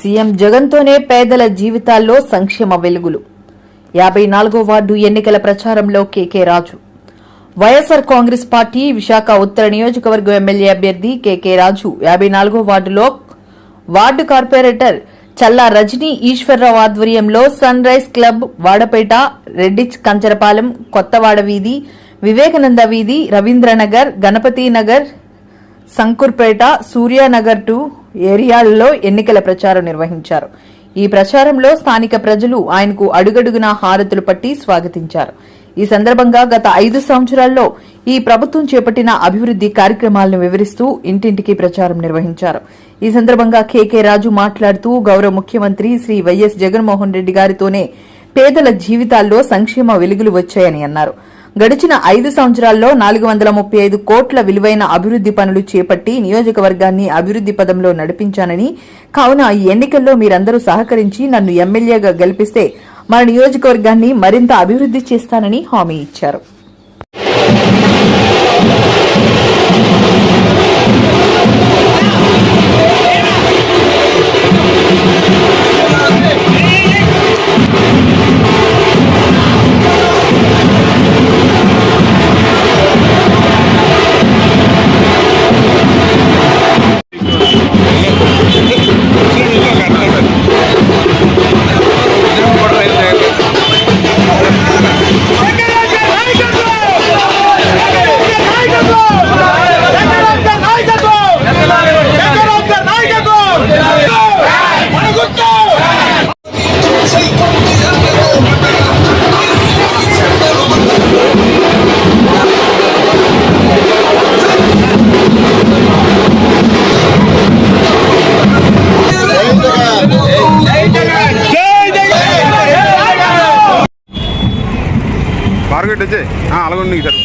CM జగన్తోనే పేదల జీవితాల్లో సంక్షేమ వెలుగులు. యాభై నాలుగో వార్డు ఎన్నికల ప్రచారంలో K K Raju. YSR Congress party Visakha ఉత్తర నియోజకవర్గం ఎమ్మెల్యే అభ్యర్థి కేకే రాజు. యాభై నాలుగో వార్డులో వార్డు కార్పొరేటర్ చల్లా రజనీ ఈశ్వరరావు ఆధ్వర్యంలో సన్ రైజ్ క్లబ్ వాడపేట రెడ్డిచ్ కంచరపాలెం కొత్తవాడ వీధి వివేకానంద వీధి రవీంద్రనగర్ గణపతి నగర్ సంకూర్పేట సూర్యానగర్ టు ఏరియాల్లో ఎన్నికల ప్రచారం నిర్వహించారు. ఈ ప్రచారంలో స్థానిక ప్రజలు ఆయనకు అడుగడుగునా హారతులు పట్టి స్వాగతించారు. ఈ సందర్భంగా గత ఐదు సంవత్సరాల్లో ఈ ప్రభుత్వం చేపట్టిన అభివృద్ది కార్యక్రమాలను వివరిస్తూ ఇంటింటికి ప్రచారం నిర్వహించారు. ఈ సందర్భంగా కేకే రాజు మాట్లాడుతూ గౌరవ ముఖ్యమంత్రి శ్రీ వైఎస్ జగన్మోహన్ రెడ్డి గారితోనే పేదల జీవితాల్లో సంక్షేమ వెలుగులు వచ్చాయని అన్నారు. గడిచిన ఐదు సంవత్సరాల్లో నాలుగు వందల ముప్పై ఐదు కోట్ల విలువైన అభివృద్ది పనులు చేపట్టి నియోజకవర్గాన్ని అభివృద్ది పదంలో నడిపించానని కావున ఈ ఎన్నికల్లో మీరందరూ సహకరించి నన్ను ఎమ్మెల్యేగా గెలిపిస్తే మన నియోజకవర్గాన్ని మరింత అభివృద్ది చేస్తానని హామీ ఇచ్చారు. കിട്ടിച്ചേ? ആ അളവുണ്ടെങ്കിൽ സാർ